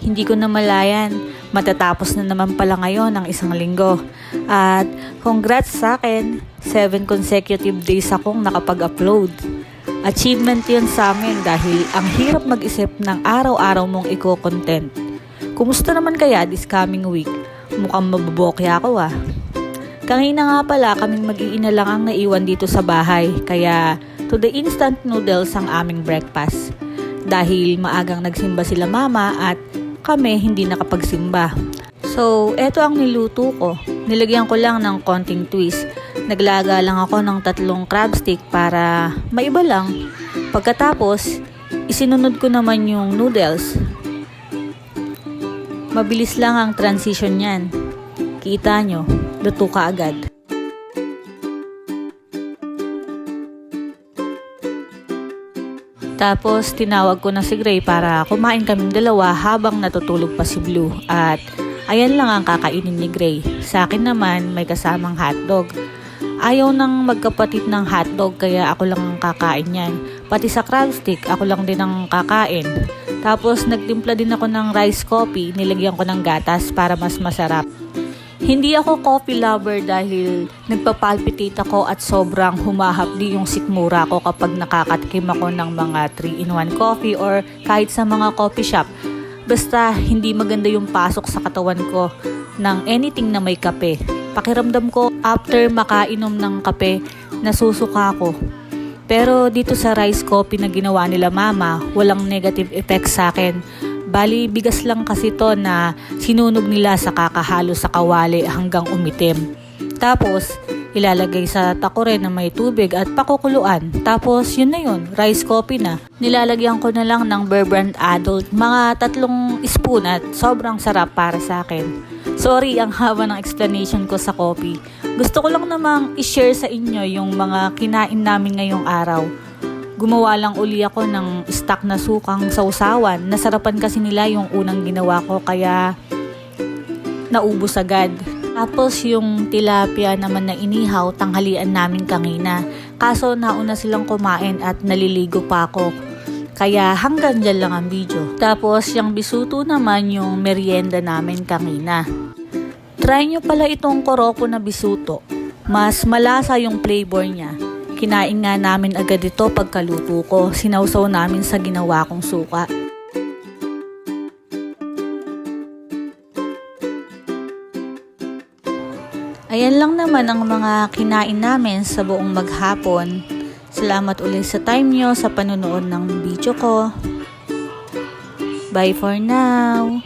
hindi ko na malayan. Matatapos na naman pala ngayon ang isang linggo. At congrats sa akin, 7 consecutive days akong nakapag-upload. Achievement yun sa amin dahil ang hirap mag-isip ng araw-araw mong iko-content. Kumusta naman kaya this coming week? Mukhang mabubokya ako ah. Kanina nga pala kaming mag-iina lang ang naiwan dito sa bahay kaya to the instant noodles ang aming breakfast. Dahil maagang nagsimba sila mama at kami hindi nakapagsimba. So, eto ang niluto ko. Nilagyan ko lang ng konting twist. Naglaga lang ako ng tatlong crab stick para maiba lang. Pagkatapos, isinunod ko naman yung noodles. Mabilis lang ang transition niyan. Kita nyo, luto ka agad. Tapos tinawag ko na si Gray para kumain kaming dalawa habang natutulog pa si Blue. At ayan lang ang kakainin ni Gray. Sa akin naman may kasamang hotdog. Ayaw nang magkapatid ng hotdog kaya ako lang ang kakain yan. Pati sa crab stick ako lang din ang kakain. Tapos nagtimpla din ako ng rice coffee, nilagyan ko ng gatas para mas masarap. Hindi ako coffee lover dahil nagpapalpitate ako at sobrang humahapdi yung sikmura ko kapag nakakatikim ako ng mga 3-in-1 coffee or kahit sa mga coffee shop. Basta hindi maganda yung pasok sa katawan ko ng anything na may kape. Pakiramdam ko after makainom ng kape, nasusuka ako. Pero dito sa rice coffee na ginawa nila mama, walang negative effect sa akin. Bali, bigas lang kasi to na sinunog nila sa kakahalo sa kawali hanggang umitim. Tapos, ilalagay sa takore na may tubig at pakukuluan. Tapos, yun na yun, rice coffee na. Nilalagyan ko na lang ng Bear Brand Adult, mga tatlong spoon at sobrang sarap para sa akin. Sorry ang haba ng explanation ko sa coffee. Gusto ko lang namang i-share sa inyo yung mga kinain namin ngayong araw. Gumawa lang uli ako ng stock na sukang sausawan. Nasarapan kasi nila yung unang ginawa ko kaya naubos agad. Tapos yung tilapia naman na inihaw, tanghalian namin kanina. Kaso nauna silang kumain at naliligo pa ako. Kaya hanggang dyan lang ang video. Tapos yung bisuto naman yung merienda namin kanina. Try nyo pala itong koroko na bisuto. Mas malasa yung flavor niya. Kinain nga namin agad ito pagkaluto ko. Sinawsaw namin sa ginawa kong suka. Ayan lang naman ang mga kinain namin sa buong maghapon. Salamat ulit sa time nyo sa panonood ng video ko. Bye for now!